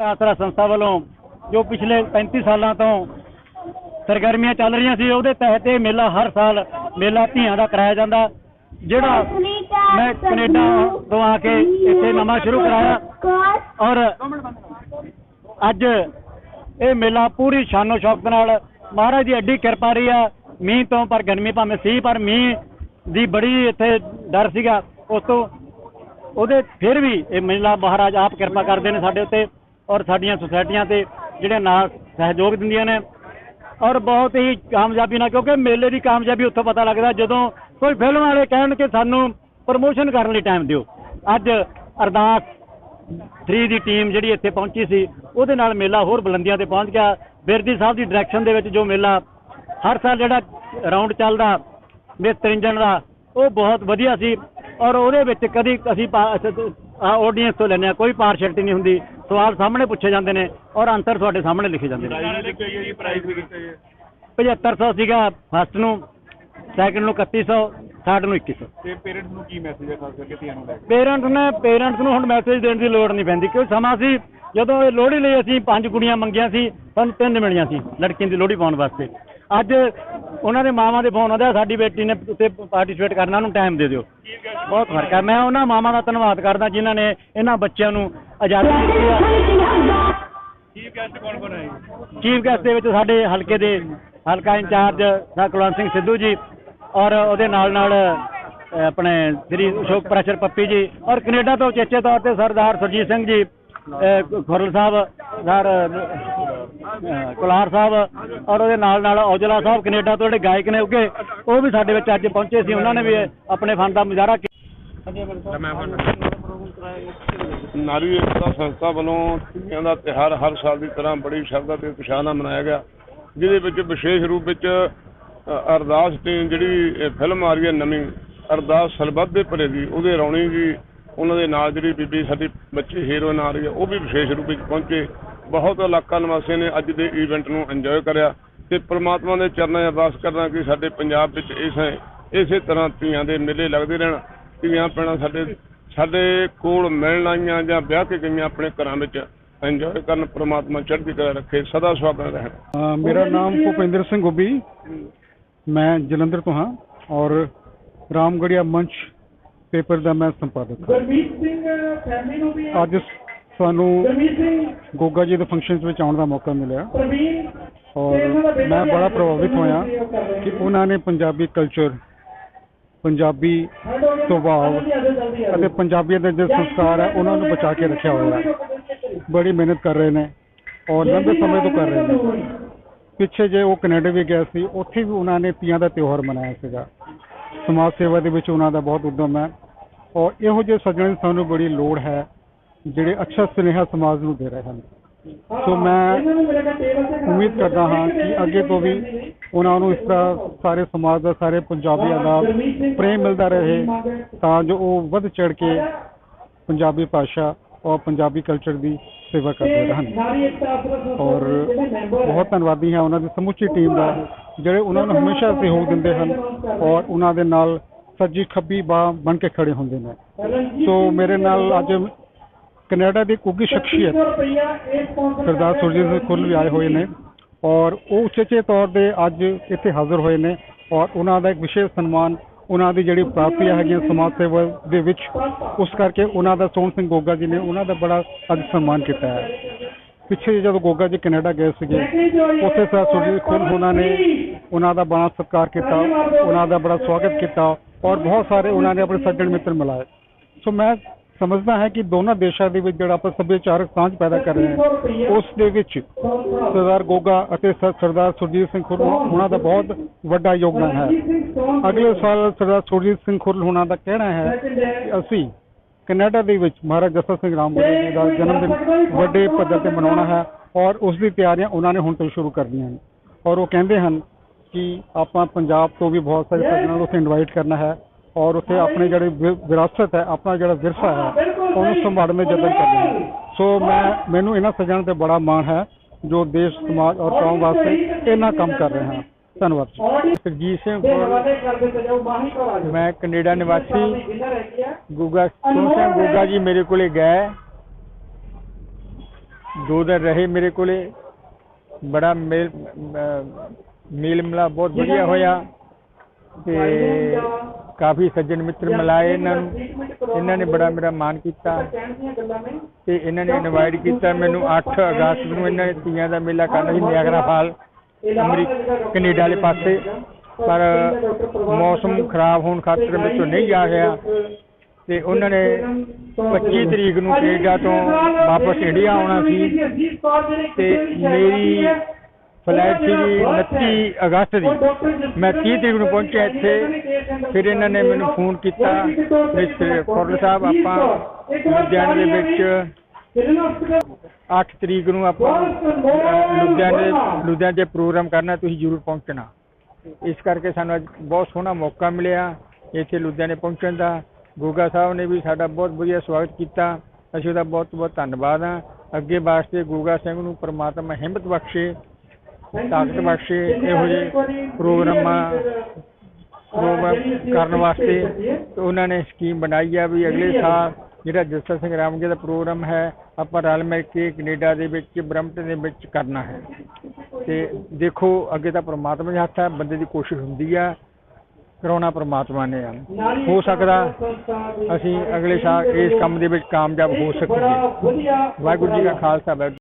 ਆਸਰਾ ਸੰਸਥਾ ਵੱਲੋਂ, ਜੋ ਪਿਛਲੇ 35 ਸਾਲਾਂ ਤੋਂ ਸਰਗਰਮੀਆਂ ਚੱਲ ਰਹੀਆਂ ਸੀ, ਉਹਦੇ ਤਹਿਤ ਇਹ ਮੇਲਾ ਹਰ ਸਾਲ ਮੇਲਾ ਧੀਆਂ ਦਾ ਕਰਾਇਆ ਜਾਂਦਾ। ਜਿਹੜਾ ਮੈਂ ਕੈਨੇਡਾ ਤੋਂ ਆ ਕੇ ਇੱਥੇ ਨਵਾਂ ਸ਼ੁਰੂ ਕਰਾਇਆ। ਔਰ ਅੱਜ ਇਹ ਮੇਲਾ ਪੂਰੀ ਸ਼ਾਨੋ ਸ਼ੌਕਤ ਨਾਲ, ਮਹਾਰਾਜ ਦੀ ਐਡੀ ਕਿਰਪਾ ਰਹੀ ਆ, ਮੀਂਹ ਤੋਂ ਪਰ ਗਰਮੀ ਭਾਵੇਂ ਸੀ, ਪਰ ਮੀਂਹ ਦੀ ਬੜੀ ਇੱਥੇ ਡਰ ਸੀਗਾ। ਉਸ ਤੋਂ ਉਹਦੇ ਫਿਰ ਵੀ ਇਹ ਮੇਲਾ ਮਹਾਰਾਜ ਆਪ ਕਿਰਪਾ ਕਰਦੇ ਨੇ ਸਾਡੇ ਉੱਤੇ। ਔਰ ਸਾਡੀਆਂ ਸੁਸਾਇਟੀਆਂ ਤੇ ਜਿਹੜੇ ਨਾਲ ਸਹਿਯੋਗ ਦਿੰਦੀਆਂ ਨੇ ਔਰ ਬਹੁਤ ਹੀ ਕਾਮਯਾਬੀ ਨਾਲ, ਕਿਉਂਕਿ ਮੇਲੇ ਦੀ ਕਾਮਯਾਬੀ ਉੱਥੋਂ ਪਤਾ ਲੱਗਦਾ ਜਦੋਂ ਕੋਈ ਫਿਲਮ ਵਾਲੇ ਕਹਿਣ ਕਿ ਸਾਨੂੰ ਪ੍ਰਮੋਸ਼ਨ ਕਰਨ ਲਈ ਟਾਈਮ ਦਿਓ। ਅੱਜ ਅਰਦਾਸ 3 ਦੀ ਟੀਮ ਜਿਹੜੀ ਇੱਥੇ ਪਹੁੰਚੀ ਸੀ, ਉਹਦੇ ਨਾਲ ਮੇਲਾ ਹੋਰ ਬੁਲੰਦੀਆਂ ਤੇ ਪਹੁੰਚ ਗਿਆ। ਬਿਰਦੀ ਸਾਹਿਬ ਦੀ ਡਾਇਰੈਕਸ਼ਨ ਦੇ ਵਿੱਚ ਜੋ ਮੇਲਾ ਹਰ ਸਾਲ ਜਿਹੜਾ ਰਾਉਂਡ ਚੱਲਦਾ ਮਿਸਤਰਿੰਜਣ ਦਾ, ਉਹ ਬਹੁਤ ਵਧੀਆ ਸੀ। ਔਰ ਉਹਦੇ ਵਿੱਚ ਕਦੀ ਅਸੀਂ ਆਡੀਅנס ਤੋਂ ਲੈਂਦੇ ਹਾਂ ਕੋਈ ਪਾਰਸ਼ੈਲਿਟੀ ਨਹੀਂ ਹੁੰਦੀ। ਸਵਾਲ ਸਾਹਮਣੇ ਪੁੱਛੇ ਜਾਂਦੇ ਨੇ ਔਰ ਅੰਤਰ ਤੁਹਾਡੇ ਸਾਹਮਣੇ ਲਿਖੇ ਜਾਂਦੇ ਨੇ। ਪ੍ਰਾਈਜ਼ ਵੀ ਕਈ ਜੀ ਪ੍ਰਾਈਜ਼ ਵੀ ਦਿੱਤੇ ਜੀ 7500 ਸੀਗਾ ਫਸਟ ਨੂੰ ਸੈਕੰਡ ਨੂੰ 3100 ਥਰਡ ਨੂੰ 2100 ਤੇ ਪੇਰੈਂਟਸ ਨੂੰ ਕੀ ਮੈਸੇਜ ਹੈ ਖਾਸ ਕਰਕੇ ਧੀਆਂ ਨੂੰ ਲੈ ਕੇ? ਪੇਰੈਂਟਸ ਨੇ ਪੇਰੈਂਟਸ ਨੂੰ ਹੁਣ ਮੈਸੇਜ ਦੇਣ ਦੀ ਲੋੜ ਨਹੀਂ ਪੈਂਦੀ ਕਿਉਂਕਿ ਸਮਾਂ ਸੀ ਜਦੋਂ ਇਹ ਲੋਹੜੀ ਲਈ ਅਸੀਂ ਪੰਜ ਕੁੜੀਆਂ ਮੰਗੀਆਂ ਸੀ ਸਾਨੂੰ ਤਿੰਨ ਮਿਲੀਆਂ ਸੀ ਲੜਕੀਆਂ ਦੀ ਲੋਹੜੀ ਪਾਉਣ ਵਾਸਤੇ। ਅੱਜ ਉਹਨਾਂ ਦੇ ਮਾਵਾਂ ਦੇ ਫੋਨ ਆਉਂਦੇ ਸਾਡੀ ਬੇਟੀ ਨੇ ਉੱਤੇ ਪਾਰਟਿਸਿਪੇਟ ਕਰਨਾ ਉਹਨੂੰ ਟਾਈਮ ਦੇ ਦਿਓ। ਬਹੁਤ ਫ਼ਰਕ ਹੈ। ਮੈਂ ਉਹਨਾਂ ਮਾਵਾਂ ਦਾ ਧੰਨਵਾਦ ਕਰਦਾ ਜਿਨ੍ਹਾਂ ਨੇ ਇਹਨਾਂ ਬੱਚਿਆਂ ਨੂੰ ਆਜ਼ਾਦੀ ਦਿੱਤੀ ਆ। ਚੀਫ ਗੈਸਟ ਕੌਣ ਕੌਣ ਹੈ ਚੀਫ ਗੈਸਟ ਦੇ ਵਿੱਚ ਸਾਡੇ ਹਲਕੇ ਦੇ ਹਲਕਾ in charge sir Kulwant Singh Sidhu ji ਔਰ ਉਹਦੇ ਨਾਲ ਨਾਲ ਅਹ, ਆਪਣੇ ਸ੍ਰੀ ਅਸ਼ੋਕ ਪ੍ਰੈਸ਼ਰ ਪੱਪੀ ਜੀ ਔਰ ਕੈਨੇਡਾ ਤੋਂ ਚੇਚੇ ਤੌਰ ਤੇ ਸਰਦਾਰ ਸੁਰਜੀਤ ਸਿੰਘ ਜੀ ਅਹ, ਖੁਰਲ ਸਾਹਿਬ ਸਰ ਕੁਲਾਰ ਸਾਹਿਬ ਔਰ ਉਹਦੇ ਨਾਲ ਨਾਲ ਔਜਲਾ ਸਾਹਿਬ ਕੈਨੇਡਾ ਤੋਂ ਜਿਹੜੇ ਗਾਇਕ ਨੇ ਉੱਗੇ ਉਹ ਵੀ ਸਾਡੇ ਵਿੱਚ ਅੱਜ ਪਹੁੰਚੇ ਸੀ, ਉਹਨਾਂ ਨੇ ਵੀ ਆਪਣੇ ਫਨ ਦਾ ਮੁਜ਼ਾਹਰਾ ਨਾਰੀ ਏਕਤਾ ਸੰਸਥਾ ਵੱਲੋਂ ਤੀਆਂ ਦਾ ਤਿਹਾਰ ਹਰ ਸਾਲ ਦੀ ਤਰ੍ਹਾਂ ਬੜੀ ਸ਼ਰਧਾ ਤੇ ਉਤਸ਼ਾਹ ਨਾਲ ਮਨਾਇਆ ਗਿਆ, ਜਿਹਦੇ ਵਿੱਚ ਵਿਸ਼ੇਸ਼ ਰੂਪ ਵਿੱਚ ਅਰਦਾਸ ਟੀਮ ਜਿਹੜੀ ਫਿਲਮ ਆ ਰਹੀ ਹੈ ਨਵੀਂ, ਅਰਦਾਸ ਸਰਬੱਤ ਦੇ ਭਰੇ ਦੀ, ਉਹਦੇ ਰੌਣੀ ਜੀ, ਉਹਨਾਂ ਦੇ ਨਾਲ ਜਿਹੜੀ ਬੀਬੀ, ਸਾਡੀ ਬੱਚੀ ਹੀਰੋਇਨ ਆ ਰਹੀ ਹੈ, ਉਹ ਵੀ ਵਿਸ਼ੇਸ਼ ਰੂਪ ਵਿੱਚ ਪਹੁੰਚੇ। ਬਹੁਤ ਇਲਾਕਾ ਨਿਵਾਸੀਆਂ ਨੇ ਅੱਜ ਦੇ ਇਵੈਂਟ ਨੂੰ ਇੰਜੋਏ ਕਰਿਆ ਤੇ ਪ੍ਰਮਾਤਮਾ ਦੇ ਚਰਨਾਂ 'ਚ ਅਰਦਾਸ ਕਰਨਾ ਕਿ ਸਾਡੇ ਪੰਜਾਬ ਵਿੱਚ ਇਸ ਇਸੇ ਤਰ੍ਹਾਂ ਧੀਆਂ ਦੇ ਮੇਲੇ ਲੱਗਦੇ ਰਹਿਣ ਧੀਆਂ ਪੈਣਾ ਸਾਡੇ ਸਾਡੇ ਕੋਲ ਮਿਲਣ ਆਈਆਂ ਜਾਂ ਵਿਆਹ ਕੇ ਗਈਆਂ ਆਪਣੇ ਘਰਾਂ ਵਿੱਚ ਇੰਜੋਏ ਕਰਨ ਪ੍ਰਮਾਤਮਾ ਚੜ੍ਹਦੀ ਕਲਾ ਰੱਖੇ ਸਦਾ ਸੁਹਾਗਣ ਰਹਿਣ ਮੇਰਾ ਨਾਮ ਭੁਪਿੰਦਰ ਸਿੰਘ ਗੋਬੀ ਮੈਂ ਜਲੰਧਰ ਤੋਂ ਹਾਂ ਔਰ ਰਾਮਗੜੀਆ ਮੰਚ ਪੇਪਰ ਦਾ ਮੈਂ ਸੰਪਾਦਕ ਹਾਂ। ਅੱਜ ਸਾਨੂੰ ਗੋਗਾ ਜੀ ਦੇ ਫੰਕਸ਼ਨਸ ਵਿੱਚ ਆਉਣ ਦਾ ਮੌਕਾ ਮਿਲਿਆ। ਔਰ ਮੈਂ ਬੜਾ ਪ੍ਰਭਾਵਿਤ ਹੋਇਆ ਕਿ ਉਹਨਾਂ ਨੇ ਪੰਜਾਬੀ ਕਲਚਰ ਪੰਜਾਬੀ ਸੁਭਾਅ ਅਤੇ ਪੰਜਾਬੀਅਤ ਦੇ ਜੋ ਸੰਸਕਾਰ ਹੈ ਉਹਨਾਂ ਨੂੰ ਬਚਾ ਕੇ ਰੱਖਿਆ ਹੋਇਆ ਹੈ। ਬੜੀ ਮਿਹਨਤ ਕਰ ਰਹੇ ਨੇ ਔਰ ਲੰਬੇ ਸਮੇਂ ਤੋਂ ਕਰ ਰਹੇ ਨੇ ਪਿੱਛੇ ਜੇ ਉਹ ਕੈਨੇਡਾ ਵੀ ਗਿਆ ਸੀ ਉੱਥੇ ਵੀ ਉਹਨਾਂ ਨੇ ਤੀਆਂ ਦਾ ਤਿਉਹਾਰ ਮਨਾਇਆ ਸੀਗਾ। ਸਮਾਜ ਸੇਵਾ ਦੇ ਵਿੱਚ ਉਹਨਾਂ ਦਾ ਬਹੁਤ ਉਦਮ ਹੈ। ਔਰ ਇਹੋ ਜਿਹੇ ਸੱਜਣ ਦੀ ਸਾਨੂੰ ਬੜੀ ਲੋੜ ਹੈ ਜਿਹੜੇ ਅੱਛਾ ਸੁਨੇਹਾ ਸਮਾਜ ਨੂੰ ਦੇ ਰਹੇ ਹਨ। ਸੋ ਮੈਂ ਉਮੀਦ ਕਰਦਾ ਹਾਂ ਕਿ ਅੱਗੇ ਤੋਂ ਵੀ ਉਹਨਾਂ ਨੂੰ ਇਸ ਤਰ੍ਹਾਂ ਸਾਰੇ ਸਮਾਜ ਦਾ, ਸਾਰੇ ਪੰਜਾਬੀਆਂ ਦਾ ਪ੍ਰੇਮ ਮਿਲਦਾ ਰਹੇ ਤਾਂ ਜੋ ਉਹ ਵੱਧ ਚੜ ਕੇ ਪੰਜਾਬੀ ਭਾਸ਼ਾ ਔਰ ਪੰਜਾਬੀ ਕਲਚਰ ਦੀ ਸੇਵਾ ਕਰਦੇ ਰਹਿਣ। ਔਰ ਬਹੁਤ ਧੰਨਵਾਦੀ ਹਾਂ ਉਹਨਾਂ ਦੀ ਸਮੁੱਚੀ ਟੀਮ ਦਾ, ਜਿਹੜੇ ਉਹਨਾਂ ਨੂੰ ਹਮੇਸ਼ਾ ਸਹਿਯੋਗ ਦਿੰਦੇ ਹਨ ਔਰ ਉਹਨਾਂ ਦੇ ਨਾਲ ਸੱਜੀ ਖੱਬੀ ਬਾਹ ਬਣ ਕੇ ਖੜੇ ਹੁੰਦੇ ਨੇ। ਸੋ ਮੇਰੇ ਨਾਲ ਅੱਜ ਕੈਨੇਡਾ ਦੀ ਕੁੱਗੀ ਸ਼ਖਸੀਅਤ ਸਰਦਾਰ ਸੁਰਜੀਤ ਸਿੰਘ ਖੁੱਲ ਵੀ ਆਏ ਹੋਏ ਨੇ ਔਰ ਉਹ ਉਚੇਚੇ ਤੌਰ ਤੇ ਅੱਜ ਇੱਥੇ ਹਾਜ਼ਰ ਹੋਏ ਨੇ ਔਰ ਉਹਨਾਂ ਦਾ ਇੱਕ ਵਿਸ਼ੇਸ਼ ਸਨਮਾਨ ਉਹਨਾਂ ਦੀ ਜਿਹੜੀ ਪ੍ਰਾਪਤੀਆਂ ਹੈਗੀਆਂ ਸਮਾਜ ਸੇਵਾ ਦੇ ਵਿੱਚ ਉਸ ਕਰਕੇ ਉਹਨਾਂ ਦਾ ਸੋਹਣ ਸਿੰਘ ਗੋਗਾ ਜੀ ਨੇ ਉਹਨਾਂ ਦਾ ਬੜਾ ਅੱਜ ਸਨਮਾਨ ਕੀਤਾ ਹੈ। ਪਿੱਛੇ ਜਦੋਂ ਗੋਗਾ ਜੀ ਕੈਨੇਡਾ ਗਏ ਸੀਗੇ ਉੱਥੇ ਸਰ ਸੁਰਜੀਤ ਖੁੱਲ ਉਹਨਾਂ ਨੇ ਉਹਨਾਂ ਦਾ ਬੜਾ ਸਤਿਕਾਰ ਕੀਤਾ ਉਹਨਾਂ ਦਾ ਬੜਾ ਸਵਾਗਤ ਕੀਤਾ ਔਰ ਬਹੁਤ ਸਾਰੇ ਉਹਨਾਂ ਨੇ ਆਪਣੇ ਸੱਜਣ ਮਿੱਤਰ ਮਿਲਾਏ। ਸੋ ਮੈਂ ਸਮਝਦਾ ਹੈ ਕਿ ਦੋਨਾਂ ਦੇਸ਼ਾਂ ਦੇ ਵਿੱਚ ਜਿਹੜਾ ਆਪਾਂ ਸੱਭਿਆਚਾਰਕ ਸਾਂਝ ਪੈਦਾ ਕਰ ਰਹੇ ਹਾਂ, ਉਸ ਦੇ ਵਿੱਚ ਸਰਦਾਰ ਗੋਗਾ ਅਤੇ ਸਰਦਾਰ ਸੁਰਜੀਤ ਸਿੰਘ ਖੁਰਲ ਉਹਨਾਂ ਦਾ ਬਹੁਤ ਵੱਡਾ ਯੋਗਦਾਨ ਹੈ। ਅਗਲੇ ਸਾਲ ਸਰਦਾਰ ਸੁਰਜੀਤ ਸਿੰਘ ਖੁਰਲ ਉਹਨਾਂ ਦਾ ਕਹਿਣਾ ਹੈ ਕਿ ਅਸੀਂ ਕੈਨੇਡਾ ਦੇ ਵਿੱਚ ਮਹਾਰਾਜ ਜਸਾ ਸਿੰਘ ਰਾਮਗੜ੍ਹੀ ਜੀ ਦਾ ਜਨਮ ਦਿਨ ਵੱਡੇ ਪੱਧਰ ਤੇ ਮਨਾਉਣਾ ਹੈ ਔਰ ਉਸ ਦੀ ਤਿਆਰੀਆਂ ਉਹਨਾਂ ਨੇ ਹੁਣ ਤੋਂ ਸ਼ੁਰੂ ਕਰਨੀਆਂ ਦਿੱਤੀਆਂ ਹਨ ਔਰ ਉਹ ਕਹਿੰਦੇ ਹਨ ਕਿ ਆਪਾਂ ਪੰਜਾਬ ਤੋਂ ਵੀ ਬਹੁਤ ਸਾਰੇ ਸੱਜਣਾਂ ਨੂੰ ਉੱਥੇ ਇਨਵਾਈਟ ਕਰਨਾ ਹੈ। ਔਰ ਉੱਥੇ ਆਪਣੇ ਜਿਹੜੇ ਵਿਰਾਸਤ ਹੈ ਆਪਣਾ ਜਿਹੜਾ ਵਿਰਸਾ ਹੈ ਉਹਨੂੰ ਸੰਭਾਲਣ ਦੇ ਯਤਨ ਕਰਨੇ ਹੈ। ਸੋ ਮੈਂ ਮੈਨੂੰ ਇਹਨਾਂ ਸੱਜਣਾਂ ਤੇ ਬੜਾ ਮਾਣ ਹੈ ਜੋ ਦੇਸ਼ ਸਮਾਜ ਔਰ ਕੌਮ ਵਾਸਤੇ ਇਹਨਾਂ ਕੰਮ ਕਰ ਰਹੇ ਹਨ। ਧੰਨਵਾਦ ਜੀ। ਸਰਜੀਤ ਸਿੰਘ ਮੈਂ ਕੈਨੇਡਾ ਨਿਵਾਸੀ ਗੁੱਗਾ ਸਿੰਘ ਗੁੱਗਾ ਜੀ ਮੇਰੇ ਕੋਲੇ ਗਏ। ਦੋ ਦਿਨ ਰਹੇ ਮੇਰੇ ਕੋਲੇ। ਬੜਾ ਮੇਲ ਮੇਲ ਮਿਲਾ ਬਹੁਤ ਵਧੀਆ ਹੋਇਆ। ਤੇ ਕਾਫੀ ਸੱਜਣ ਮਿੱਤਰ ਮਿਲਾਏ ਇਹਨਾਂ ਨੂੰ। ਇਹਨਾਂ ਨੇ ਬੜਾ ਮੇਰਾ ਮਾਣ ਕੀਤਾ। ਤੇ ਇਹਨਾਂ ਨੇ ਇਨਵਾਈਟ ਕੀਤਾ ਮੈਨੂੰ 8 ਅਗਸਤ ਨੂੰ ਇਹਨਾਂ ਨੇ ਤੀਆਂ ਦਾ ਮੇਲਾ ਕਰਨਾ ਸੀ ਨਿਆਗਰਾ ਫਾਲ ਅਮਰੀਕਾ ਕੈਨੇਡਾ ਵਾਲੇ ਪਾਸੇ। ਪਰ ਮੌਸਮ ਖਰਾਬ ਹੋਣ ਖਾਤਰ ਵਿੱਚੋਂ ਨਹੀਂ ਜਾ ਗਿਆ ਤੇ ਉਹਨਾਂ ਨੇ 25 ਤਰੀਕ ਨੂੰ ਕੈਨੇਡਾ ਤੋਂ ਵਾਪਸ ਇੰਡੀਆ ਆਉਣਾ ਸੀ। ਤੇ ਮੇਰੀ ਫਲਾਈਟ ਸੀਗੀ 29 ਅਗਸਤ ਦੀ। ਮੈਂ 30 ਤਰੀਕ ਨੂੰ ਪਹੁੰਚਿਆ ਇੱਥੇ। ਫਿਰ ਇਹਨਾਂ ਨੇ ਮੈਨੂੰ ਫੋਨ ਕੀਤਾ। ਮਿਸਟਰ ਕੋਰਲ ਸਾਹਿਬ ਆਪਾਂ ਲੁਧਿਆਣੇ ਦੇ ਵਿੱਚ 8 ਤਰੀਕ ਨੂੰ ਆਪਾਂ ਲੁਧਿਆਣੇ ਲੁਧਿਆਣੇ 'ਚ ਪ੍ਰੋਗਰਾਮ ਕਰਨਾ ਤੁਸੀਂ ਜ਼ਰੂਰ ਪਹੁੰਚਣਾ। ਇਸ ਕਰਕੇ ਸਾਨੂੰ ਅੱਜ ਬਹੁਤ ਸੋਹਣਾ ਮੌਕਾ ਮਿਲਿਆ ਇੱਥੇ ਲੁਧਿਆਣੇ ਪਹੁੰਚਣ ਦਾ। ਗੋਗਾ ਸਾਹਿਬ ਨੇ ਵੀ ਸਾਡਾ ਬਹੁਤ ਵਧੀਆ ਸਵਾਗਤ ਕੀਤਾ। ਅਸੀਂ ਉਹਦਾ ਬਹੁਤ ਬਹੁਤ ਧੰਨਵਾਦ ਹਾਂ। ਅੱਗੇ ਵਾਸਤੇ ਗੋਗਾ ਸਿੰਘ ਨੂੰ ਪ੍ਰਮਾਤਮਾ ਹਿੰਮਤ ਬਖਸ਼ੇ। ਤਾਕਤ ਬਖਸ਼ੇ ਇਹੋ ਜਿਹੇ ਪ੍ਰੋਗਰਾਮਾਂ ਪ੍ਰੋਗਰਾਮ ਕਰਨ ਵਾਸਤੇ ਉਹਨਾਂ ਨੇ ਸਕੀਮ ਬਣਾਈ ਆ ਵੀ ਅਗਲੇ ਸਾਲ ਜਿਹੜਾ ਜੱਸਾ ਸਿੰਘ ਰਾਮਗੇ ਦਾ ਪ੍ਰੋਗਰਾਮ ਹੈ ਆਪਾਂ ਰਲ ਮਿਲ ਕੇ ਕੈਨੇਡਾ ਦੇ ਵਿੱਚ ਬਰਮਟਨ ਦੇ ਵਿੱਚ ਕਰਨਾ ਹੈ। ਤੇ ਦੇਖੋ ਅੱਗੇ ਤਾਂ ਪ੍ਰਮਾਤਮਾ ਦੇ ਹੱਥ ਹੈ ਬੰਦੇ ਦੀ ਕੋਸ਼ਿਸ਼ ਹੁੰਦੀ ਆ ਕਰਾਉਣਾ ਪ੍ਰਮਾਤਮਾ ਨੇ ਆ। ਹੋ ਸਕਦਾ ਅਸੀਂ ਅਗਲੇ ਸਾਲ ਇਸ ਕੰਮ ਦੇ ਵਿੱਚ ਕਾਮਯਾਬ ਹੋ ਸਕੀਏ। ਵਾਹਿਗੁਰੂ ਜੀ ਕਾ ਖਾਲਸਾ ਵਾਹਿਗੁਰੂ